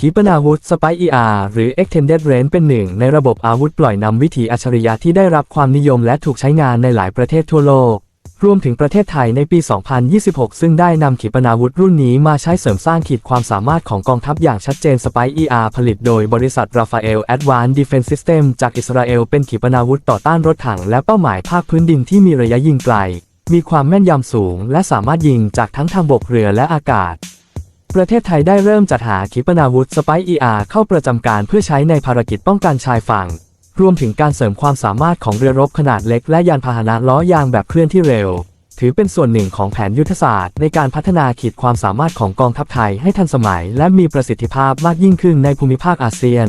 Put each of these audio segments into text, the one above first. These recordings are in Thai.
ขีปนาวุธ Spike ER หรือ Extended Range เป็นหนึ่งในระบบอาวุธปล่อยนำวิถีอัจฉริยะที่ได้รับความนิยมและถูกใช้งานในหลายประเทศทั่วโลก รวมถึงประเทศไทยในปี 2026 ซึ่งได้นำขีปนาวุธรุ่นนี้มาใช้เสริมสร้างขีดความสามารถของกองทัพอย่างชัดเจน Spike ER ผลิตโดยบริษัท Rafael Advanced Defense System จากอิสราเอลเป็นขีปนาวุธต่อต้านรถถังและเป้าหมายภาคพื้นดินที่มีระยะยิงไกล มีความแม่นยำสูง และสามารถยิงจากทั้งทางบกเรือและอากาศ ประเทศไทยได้เริ่มจัดหาขีปนาวุธ Spike ER เข้าประจำการเพื่อใช้ในภารกิจป้องกันชายฝั่ง รวมถึงการเสริมความสามารถของเรือรบขนาดเล็กและยานพาหนะล้อยางแบบเคลื่อนที่เร็ว ถือเป็นส่วนหนึ่งของแผนยุทธศาสตร์ ในการพัฒนาขีดความสามารถของกองทัพไทยให้ทันสมัย และมีประสิทธิภาพมากยิ่งขึ้นในภูมิภาคอาเซียน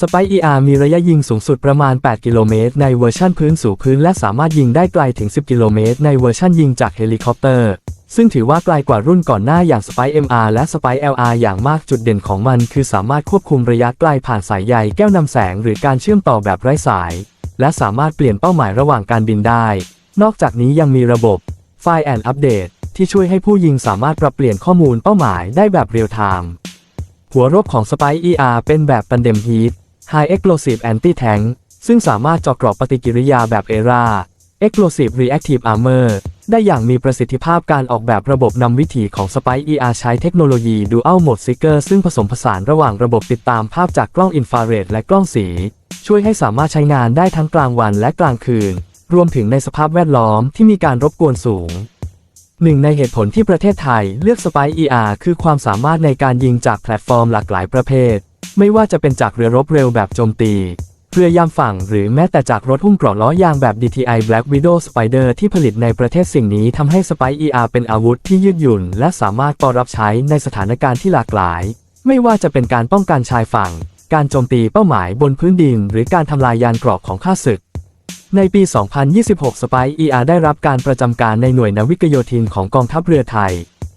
สไป ER มีระยะยิงสูงสุดประมาณ 8 กิโลเมตร ในเวอร์ชันพื้นสู่พื้น และสามารถยิงได้ไกลถึง 10 กิโลเมตร ในเวอร์ชันยิงจากเฮลิคอปเตอร์ ซึ่งถือว่าไกลกว่ารุ่นก่อนหน้าอย่าง Spike MR และ Spike LR อย่างมากจุดเด่นของมัน คือสามารถควบคุมระยะไกลผ่านสายใยแก้วนำแสง หรือการเชื่อมต่อแบบไร้สาย และสามารถเปลี่ยนเป้าหมายระหว่างการบินได้ นอกจากนี้ยังมีระบบ File and Update ที่ช่วยให้ผู้ยิงสามารถปรับเปลี่ยนข้อมูลเป้าหมายได้แบบเรียลไทม์หัวรบของ Spike ER เป็นแบบ Tandem Heat High Explosive Anti-Tank ซึ่งสามารถเจาะเกราะปฏิกิริยาแบบ ERA Explosive Reactive Armor ได้อย่างมีประสิทธิภาพการออกแบบระบบนำวิถีของ Spike ER ใช้เทคโนโลยี Dual Mode Seeker ซึ่งผสมผสานระหว่างระบบติดตามภาพจากกล้องอินฟราเรดและกล้องสี ช่วยให้สามารถใช้งานได้ทั้งกลางวันและกลางคืน รวมถึงในสภาพแวดล้อมที่มีการรบกวนสูงหนึ่งในเหตุผลที่ประเทศไทยเลือก Spike ER คือความสามารถในการยิงจากแพลตฟอร์มหลากหลายประเภท ไม่ว่าจะเป็นจากเรือรบเร็วแบบโจมตี เรือยามฝั่งหรือแม้แต่จากรถหุ้มเกราะล้อยางแบบ DTI Black Widow Spider ที่ผลิตในประเทศสิ่งนี้ทำให้ Spike ER เป็นอาวุธที่ยืดหยุ่น และสามารถปรับใช้ในสถานการณ์ที่หลากหลาย ไม่ว่าจะเป็นการป้องกันชายฝั่ง การโจมตีเป้าหมายบนพื้นดิน หรือการทำลายยานเกราะของข้าศึกในปี 2026 Spike ER ได้รับการประจำการในหน่วยนาวิกโยธินของกองทัพเรือไทย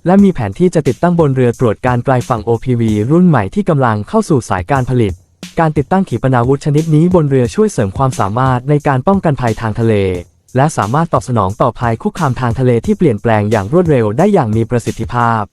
และมีแผนที่จะติดตั้งบนเรือตรวจการไกลฝั่ง OPV รุ่นใหม่ที่กำลังเข้าสู่สายการผลิต การติดตั้งขีปนาวุธชนิดนี้บนเรือช่วยเสริมความสามารถในการป้องกันภัยทางทะเล และสามารถตอบสนองต่อภัยคุกคามทางทะเลที่เปลี่ยนแปลงอย่างรวดเร็วได้อย่างมีประสิทธิภาพ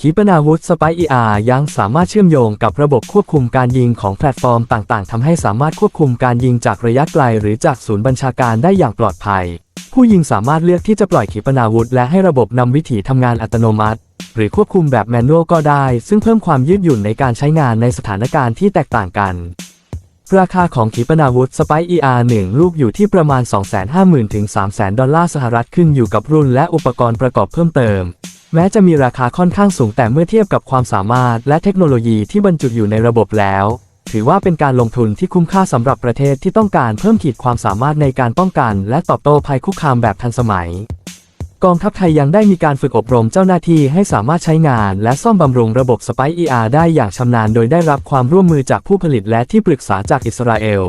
ขีปนาวุธ Spike ER ยังสามารถเชื่อมโยงกับระบบควบคุมการยิงของแพลตฟอร์มต่างๆทำให้สามารถควบคุมการยิงจากระยะไกล หรือจากศูนย์บัญชาการได้อย่างปลอดภัย ผู้ยิงสามารถเลือกที่จะปล่อยขีปนาวุธ และให้ระบบนำวิถีทำงานอัตโนมัติ หรือควบคุมแบบแมนนวลก็ได้ ซึ่งเพิ่มความยืดหยุ่นในการใช้งานในสถานการณ์ที่แตกต่างกัน ราคาของขีปนาวุธ Spike ER 1ลูกอยู่ที่ประมาณ 250,000 ถึง 300,000 ดอลลาร์สหรัฐขึ้นอยู่กับรุ่นและอุปกรณ์ประกอบเพิ่มเติม แม้จะมีราคาค่อนข้างสูงแต่เมื่อเทียบกับความสามารถและเทคโนโลยีที่บรรจุอยู่ในระบบแล้ว ถือว่าเป็นการลงทุนที่คุ้มค่าสำหรับประเทศที่ต้องการเพิ่มขีดความสามารถในการป้องกัน และตอบโต้ภัยคุกคามแบบทันสมัย กองทัพไทยยังได้มีการฝึกอบรมเจ้าหน้าที่ให้สามารถใช้งานและซ่อมบำรุงระบบ Spike ER ได้อย่างชำนาญโดยได้รับความร่วมมือจากผู้ผลิตและที่ปรึกษาจากอิสราเอล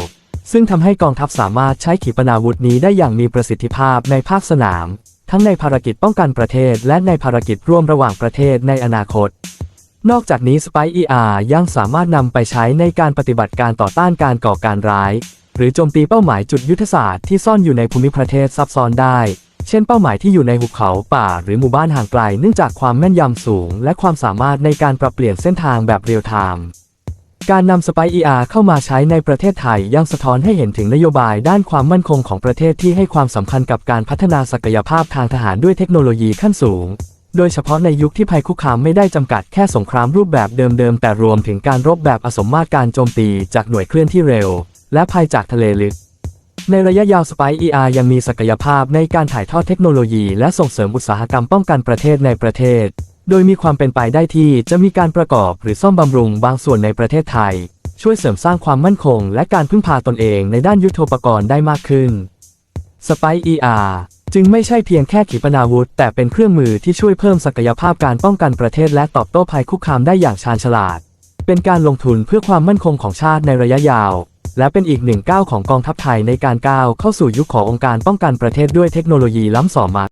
ซึ่งทำให้กองทัพสามารถใช้ขีปนาวุธนี้ได้อย่างมีประสิทธิภาพในภาคสนาม ทั้งในภารกิจป้องกันประเทศ และในภารกิจร่วมระหว่างประเทศในอนาคต นอกจากนี้ Spike ER ยังสามารถนำไปใช้ในการปฏิบัติการต่อต้านการก่อการร้าย หรือโจมตีเป้าหมายจุดยุทธศาสตร์ที่ซ่อนอยู่ในภูมิประเทศซับซ้อนได้ เช่นเป้าหมายที่อยู่ในหุบเขาป่าหรือหมู่บ้านห่างไกล เนื่องจากความแม่นยำสูง และความสามารถในการปรับเปลี่ยนเส้นทางแบบเรียลไทม์การนำ Spike ER เข้ามาใช้ในประเทศไทยยังสะท้อนให้เห็นถึงนโยบายด้านความมั่นคงของประเทศที่ให้ความสำคัญกับการพัฒนาศักยภาพทางทหารด้วยเทคโนโลยีขั้นสูง โดยเฉพาะในยุคที่ภัยคุกคามไม่ได้จำกัดแค่สงครามรูปแบบเดิมๆ แต่รวมถึงการรบแบบอสมมาตรการโจมตีจากหน่วยเคลื่อนที่เร็ว และภัยจากทะเลลึก ในระยะยาว Spike ER ยังมีศักยภาพในการถ่ายทอดเทคโนโลยี และส่งเสริมอุตสาหกรรมป้องกันประเทศในประเทศ โดยมีความเป็นไปได้ที่จะมีการประกอบหรือซ่อมบำรุงบางส่วนในประเทศไทย ช่วยเสริมสร้างความมั่นคง และการพึ่งพาตนเองในด้านยุทโธปกรณ์ได้มากขึ้น Spike ER จึงไม่ใช่เพียงแค่ขีปนาวุธ แต่เป็นเครื่องมือที่ช่วยเพิ่มศักยภาพการป้องกันประเทศและตอบโต้ภัยคุกคามได้อย่างชาญฉลาด เป็นการลงทุนเพื่อความมั่นคงของชาติในระยะยาว และเป็นอีกหนึ่งก้าวของกองทัพไทยในการก้าวเข้าสู่ยุคขององค์การป้องกันประเทศด้วยเทคโนโลยีล้ำสมัย